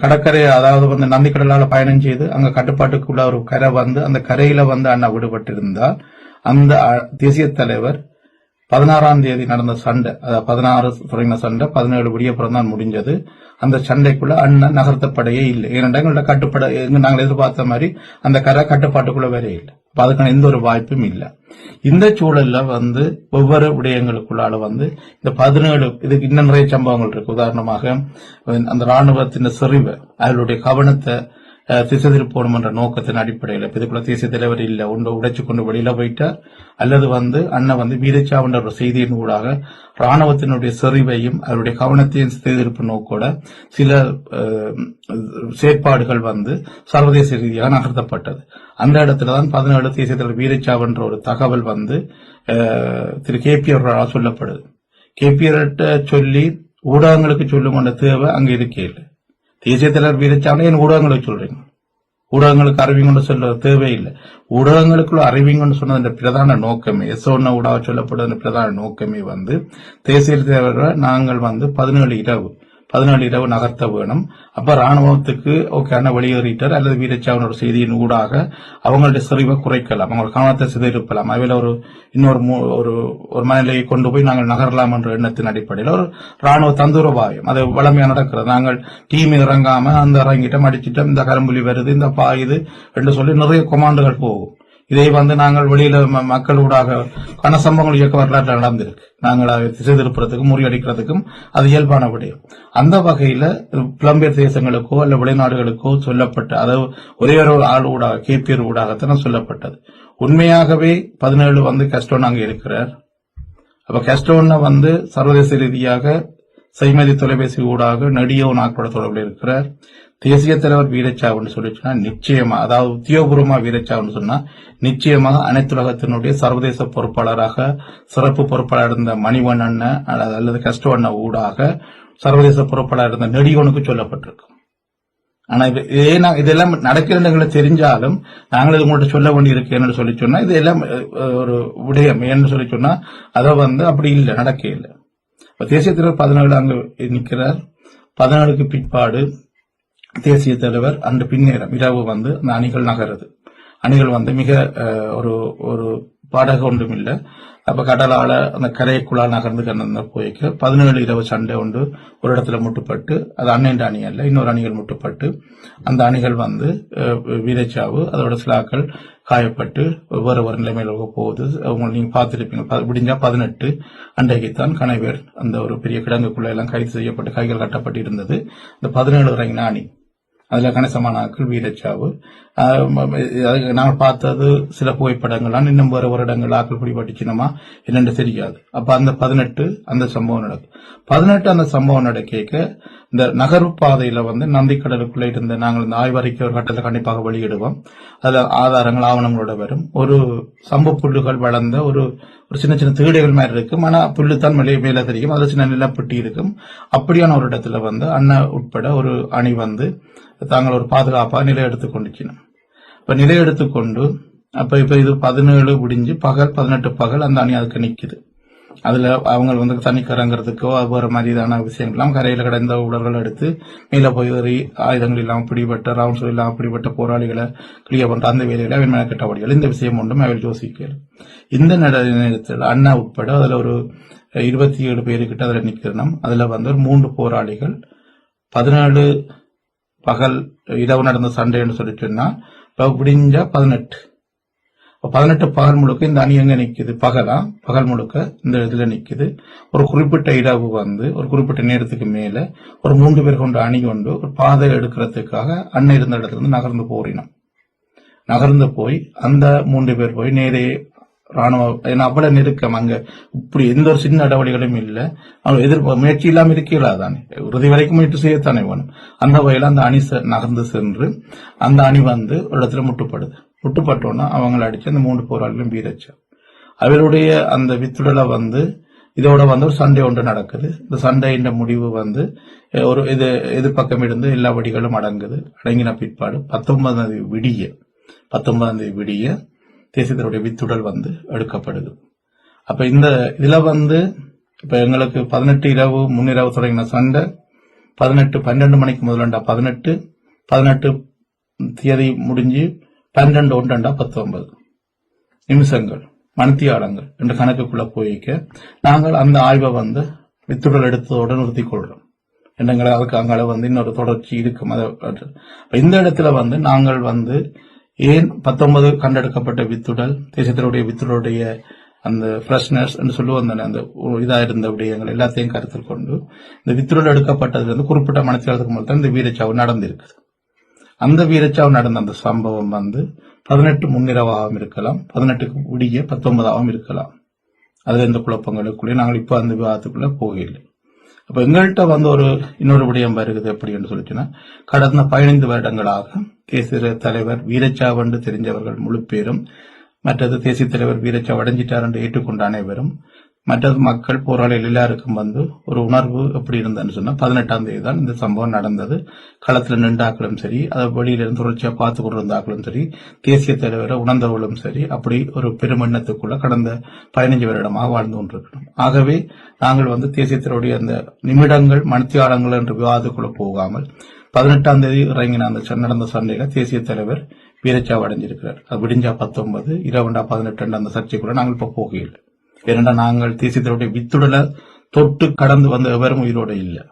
கடற்கரை அதாவது வந்து நந்திக்கடலால் பயணம் செய்து அங்க கட்டுப்பாட்டுக்குள்ள ஒரு கரை வந்து அந்த கரையில வந்து அண்ணா விடுபட்டிருந்தால் அந்த தேசிய தலைவர் பதினாறாம் தேதி நடந்த சண்டை அதாவது பதினாறு தொடங்கின சண்டை பதினேழு விடியப்புறம் தான் முடிஞ்சது. அந்த சண்டைக்குள்ள அண்ணன் நகர்த்தப்படையே இல்லை. ஏனென்றால் எங்களோட கட்டுப்பட நாங்கள் எதிர்பார்த்த மாதிரி அந்த கரை கட்டுப்பாட்டுக்குள்ள வேற இல்லை. அதுக்கான எந்த ஒரு வாய்ப்பும் இல்லை. இந்த சூழல்ல வந்து ஒவ்வொரு விடயங்களுக்குள்ளால வந்து இந்த பதினேழு இதுக்கு இன்னும் நிறைய சம்பவங்கள் இருக்கு. உதாரணமாக அந்த ராணுவத்தின் செறிவு அவர்களுடைய கவனத்தை திசை திருப்பணும் என்ற நோக்கத்தின் அடிப்படையில் இப்ப இதுக்குள்ள தேசிய தலைவர் இல்ல ஒன்று உடைச்சு கொண்டு வெளியில போயிட்டார். அல்லது வந்து அண்ணன் வந்து வீரச்சாவுன்ற ஒரு செய்தியின் ஊடாக ராணுவத்தினுடைய செறிவையும் அவருடைய கவனத்தையும் திசை நோக்கோட சில செயற்பாடுகள் வந்து சர்வதேச ரீதியாக நகர்த்தப்பட்டது. அந்த இடத்துல தான் பதினேழு தேசிய தலைவர் வீரச்சாவுன்ற ஒரு தகவல் வந்து திரு கே பி அவர்களால் சொல்லப்படுது. கேபிஆர்ட்ட சொல்லி ஊடகங்களுக்கு சொல்லும் கொண்ட தேவை அங்கே இருக்கே இல்லை. தேசிய தலைவர் வீரச்சாமி என் ஊடகங்களுக்கு சொல்றீங்க ஊடகங்களுக்கு அறிவிங்கன்னு சொல்ல தேவையில்லை. ஊடகங்களுக்குள்ள அறிவிங்கன்னு சொன்னது பிரதான நோக்கமே எஸ்ஓன்ன ஊடாக சொல்லப்படுவதன் பிரதான நோக்கமே வந்து தேசிய தலைவரை நாங்கள் வந்து பதினேழு இரவு பதினேழு இரவு நகர்த்த வேணும். அப்ப ராணுவத்துக்கு ஓகேன வெளியேறிட்டார். அல்லது வீரச்சாவனோட செய்தியின் ஊடாக அவங்களுடைய செறிவை குறைக்கலாம். அவங்களோட கவனத்தை சிதறிப்பலாம். அவையில ஒரு இன்னொரு மூ- ஒரு ஒரு மனநிலையை கொண்டு போய் நாங்கள் நகரலாம் என்ற எண்ணத்தின் அடிப்படையில் ஒரு ராணுவ தந்துரபாயம் அது வளமையா நடக்கிறது. நாங்கள் டீம் இறங்காம அந்த இறங்கிட்டோம் அடிச்சிட்டோம் இந்த கரும்புலி வருது இந்த பாயுது என்று சொல்லி நிறைய கொமாண்டுகள் போகும். இதை வந்து நாங்கள் வெளியில ம- மக்களூடாக பண சம்பவங்கள் இயக்க வரலாற்றில் நடந்திருக்கு. நாங்கள் அதை திசை திருப்புறதுக்கும் முறியடிக்கிறதுக்கும் அது இயல்பான விடயம். அந்த வகையில புலம்பெயர் தேசங்களுக்கோ அல்ல வெளிநாடுகளுக்கோ சொல்லப்பட்ட அதாவது ஒரே ஒரு ஆள் ஊடாக கேபிஆர் ஊடாகத்தான் சொல்லப்பட்டது. உண்மையாகவே பதினேழு வந்து கஸ்டோன் அங்கே இருக்கிறார். அப்ப கஸ்டோன்ன வந்து சர்வதேச ரீதியாக செய்மதி தொலைபேசி ஊடாக நெடியோ நாக்கோட தொடர்பில் இருக்கிறார். தேசிய தலைவர் வீரச்சாவுன்னு சொல்லி நிச்சயமா அதாவது உத்தியோகபூர்வமா வீரச்சாவுன்னு சொன்னா நிச்சயமாக அனைத்துலகத்தினுடைய சர்வதேச பொறுப்பாளராக சிறப்பு பொறுப்பாளர் இருந்த மணிவண்ணன் அல்லது அல்லது ஊடாக சர்வதேச பொறுப்பாளர் இருந்த நெடியோனுக்கு சொல்லப்பட்டிருக்கும். ஆனா இது இதே நான் இதெல்லாம் நடக்கிறதுங்களை தெரிஞ்சாலும் நாங்கள் இது உங்கள்ட்ட சொல்ல வேண்டி என்று சொல்லி சொன்னா இது எல்லாம் ஒரு விடயம் ஏன்னு சொல்லி சொன்னா அதை வந்து அப்படி இல்லை நடக்க இல்லை. தேசிய தலைவர் பதினேழு அங்கு நிற்கிறார். பதினேழுக்கு பிற்பாடு தேசிய தலைவர் அன்று பின்னேரம் இரவு வந்து அந்த அணிகள் நகருது. அணிகள் வந்து மிக ஒரு ஒரு பாடகம் ஒன்றும் இல்லை அப்ப கடலால அந்த கரைக்குள்ளால் நகர்ந்து கண்ட போய்க்கு பதினேழு இரவு சண்டை உண்டு ஒரு இடத்துல முட்டுப்பட்டு அது அண்ணன் அணி அல்ல இன்னொரு அணிகள் முட்டுப்பட்டு அந்த அணிகள் வந்து வீரச்சாவு அதோட சிலாக்கள் காயப்பட்டு வேறு ஒரு நிலைமையில போகுது. அவங்க நீங்க பார்த்துருப்பீங்க ப- விடிஞ்சா பதினெட்டு அன்றைக்குத்தான் கணைவேர் அந்த ஒரு பெரிய கிடங்குக்குள்ள எல்லாம் கைது செய்யப்பட்டு கைகள் கட்டப்பட்டு இருந்தது இந்த பதினேழு இறங்கின அணி. அதில் கணிசமான ஆட்கள் வீரச்சாவு நான் பார்த்தது சில புகைப்படங்கள்லாம் இன்னும் வேறு வருடங்கள் ஆக்கள் பிடிபட்டுச்சுனமா என்னென்று தெரியாது. அப்போ அந்த பதினெட்டு அந்த சம்பவம் நடக்கும் பதினெட்டு அந்த சம்பவம் நடக்க இந்த நகர்வு பாதையில் வந்து நந்திக்கடலுக்குள்ளே இருந்த நாங்கள் இந்த ஆய்வறிக்கை ஒரு கட்டத்தில் கண்டிப்பாக வெளியிடுவோம். அதில் ஆதாரங்கள் ஆவணங்களோட வரும். ஒரு சம்பு புல்லுகள் வளர்ந்த ஒரு ஒரு சின்ன சின்ன தேடைகள் மாதிரி இருக்கும். ஆனால் புல்லு தான் மேலே மேலே தெரியும். அதில் சின்ன நிலப்பட்டி இருக்கும். அப்படியான ஒரு இடத்துல வந்து அண்ணன் உட்பட ஒரு அணி வந்து தாங்கள் ஒரு பாதுகாப்பாக நிலை எடுத்துக்கொண்டுச்சின இப்போ நிலை எடுத்துக்கொண்டு அப்போ இப்போ இது பதினேழு முடிஞ்சு பகல் பதினெட்டு பகல் அந்த அணி அதுக்கு நிற்கிது அதுல அவங்க வந்து தண்ணி அது வேற மாதிரியான விஷயங்கள்லாம் கரையில கிடந்த உடல்கள் எடுத்து மேலே போய் ஏறி ஆயுதங்கள் இல்லாமல் பிடிபட்ட ரவுண்ட்ஸ் இல்லாமல் பிடிபட்ட போராளிகளை கிளியர் பண்ற அந்த வேலைகளை அவன் மெனக்கெட்டபடிகள் இந்த விஷயம் ஒன்றும் அவர் யோசிக்கிறார் இந்த நட- நேரத்தில் அண்ணா உட்பட அதுல ஒரு இருபத்தி ஏழு பேருக்கிட்ட அதுல நிக்கிறோம் அதுல வந்து ஒரு மூன்று போராளிகள். பதினேழு பகல் இரவு நடந்த சண்டைன்னு சொல்லிட்டுன்னா இப்ப விடிஞ்ச பதினெட்டு. பதினெட்டு பகல் முழுக்க இந்த அணி எங்க நிக்குது. பகலா? பகல் முழுக்க இந்த இதுல நிக்குது. ஒரு குறிப்பிட்ட இரவு வந்து ஒரு குறிப்பிட்ட நேரத்துக்கு மேல ஒரு மூன்று பேர் கொண்ட அணி கொண்டு ஒரு பாதை எடுக்கிறதுக்காக அண்ணன் இருந்த இடத்துல இருந்து நகர்ந்து போறினோம் நகர்ந்து போய் அந்த மூன்று பேர் போய் நேரே ராணுவ ஏன்னா அவ்வளவு நெருக்கம் அங்க. இப்படி எந்த ஒரு சின்ன நடவடிக்கைகளும் இல்லை. அவங்க எதிர்ப்பு முயற்சி இல்லாம இருக்கீங்களா தானே இறுதி வரைக்கும் முயற்சி செய்யத்தானே வேணும் அந்த வகையில அந்த அணி செ- நகர்ந்து சென்று அந்த அணி வந்து ஒரு இடத்துல முட்டுப்படுது. முட்டுப்பட்டோன்னா அவங்களை அடிச்சு அந்த மூன்று போராளிகளும் வீரச்சா அவருடைய அந்த வித்துடலை வந்து இதோட வந்து ஒரு சண்டை ஒன்று நடக்குது. இந்த சண்டையின் முடிவு வந்து ஒரு இது எதிர்ப்பக்கம் இருந்து எல்லா வடிகளும் அடங்குது. அடங்கின பிற்பாடு பத்தொன்பதாம் தேதி விடிய பத்தொன்பதாம் தேதி விடிய தேசியத்தினுடைய வித்துடல் வந்து எடுக்கப்படுது. அப்ப இந்த இதுல வந்து இப்ப எங்களுக்கு பதினெட்டு இரவு முன்னிரவு தொடங்கின சண்டை பதினெட்டு பன்னெண்டு மணிக்கு முதலண்டா பதினெட்டு பதினெட்டு தேதி முடிஞ்சு பன்னெண்டு ஒன்றண்டா பத்தொன்பது. நிமிஷங்கள் மணித்தியாலங்கள் என்ற கணக்குக்குள்ள போயிக்க நாங்கள் அந்த ஆய்வை வந்து வித்துடல் எடுத்ததோடு நிறுத்திக் கொள்றோம் எண்ணங்களை அதுக்கு அங்கே வந்து இன்னொரு தொடர்ச்சி இருக்கும் அதை இந்த இடத்துல வந்து நாங்கள் வந்து ஏன் பத்தொன்பது கண்டெடுக்கப்பட்ட வித்துடல் தேசத்தினுடைய வித்துடலுடைய அந்த ஃப்ரெஷ்னஸ் என்று சொல்லுவோம் அந்த இதாக இருந்த விடயங்கள் எல்லாத்தையும் கருத்தில் கொண்டு இந்த வித்துடல் எடுக்கப்பட்டதுலேருந்து வந்து குறிப்பிட்ட மனத்தியாளத்துக்கு முதல் தான் இந்த வீரச்சாவு நடந்திருக்குது. அந்த வீரச்சாவு நடந்த அந்த சம்பவம் வந்து பதினெட்டு முன்னிரவாகவும் இருக்கலாம் பதினெட்டுக்கு விடிய பத்தொன்பதாகவும் இருக்கலாம். அது எந்த குழப்பங்களுக்குள்ளே நாங்கள் இப்போ அந்த விவாதத்துக்குள்ளே போகவில்லை. அப்போ எங்கள்கிட்ட வந்து ஒரு இன்னொரு விடயம் வருகிறது அப்படின்னு சொல்லிச்சுன்னா கடந்த பதினைந்து வருடங்களாக தேசிய தலைவர் வீரச்சாவண்டு தெரிஞ்சவர்கள் முழு பேரும் மற்றது தேசிய தலைவர் வீரச்சாவ் அடைஞ்சிட்டார் என்று ஏற்றுக்கொண்ட அனைவரும் மற்றது மக்கள் போராளிகள் எல்லாருக்கும் வந்து ஒரு உணர்வு எப்படி இருந்ததுன்னு சொன்னால் பதினெட்டாம் தேதி தான் இந்த சம்பவம் நடந்தது. களத்துல நின்றாக்களும் சரி அதை வெளியில இருந்து தொடர்ச்சியா பார்த்து கொண்டிருந்தாக்களும் சரி தேசிய தலைவரை உணர்ந்தவர்களும் சரி அப்படி ஒரு பெருமெண்ணத்துக்குள்ள கடந்த பதினைஞ்சு வருடமாக வாழ்ந்து கொண்டிருக்கணும் ஆகவே நாங்கள் வந்து தேசிய அந்த நிமிடங்கள் மணித்தியாலங்கள் என்ற விவாதத்துக்குள்ள போகாமல் பதினெட்டாம் தேதி இறங்கின அந்த நடந்த சண்டையில தேசிய தலைவர் வீரச்சாவு அடைஞ்சிருக்கிறார். அது விடிஞ்சா பத்தொன்பது இரவுண்டா பதினெட்டு அந்த சர்ச்சைக்குள்ள நாங்கள் இப்ப போகையில் ஏனென்றால் நாங்கள் தேசிய வித்துடல தொட்டு கடந்து வந்த எவரும் உயிரோடு இல்லை.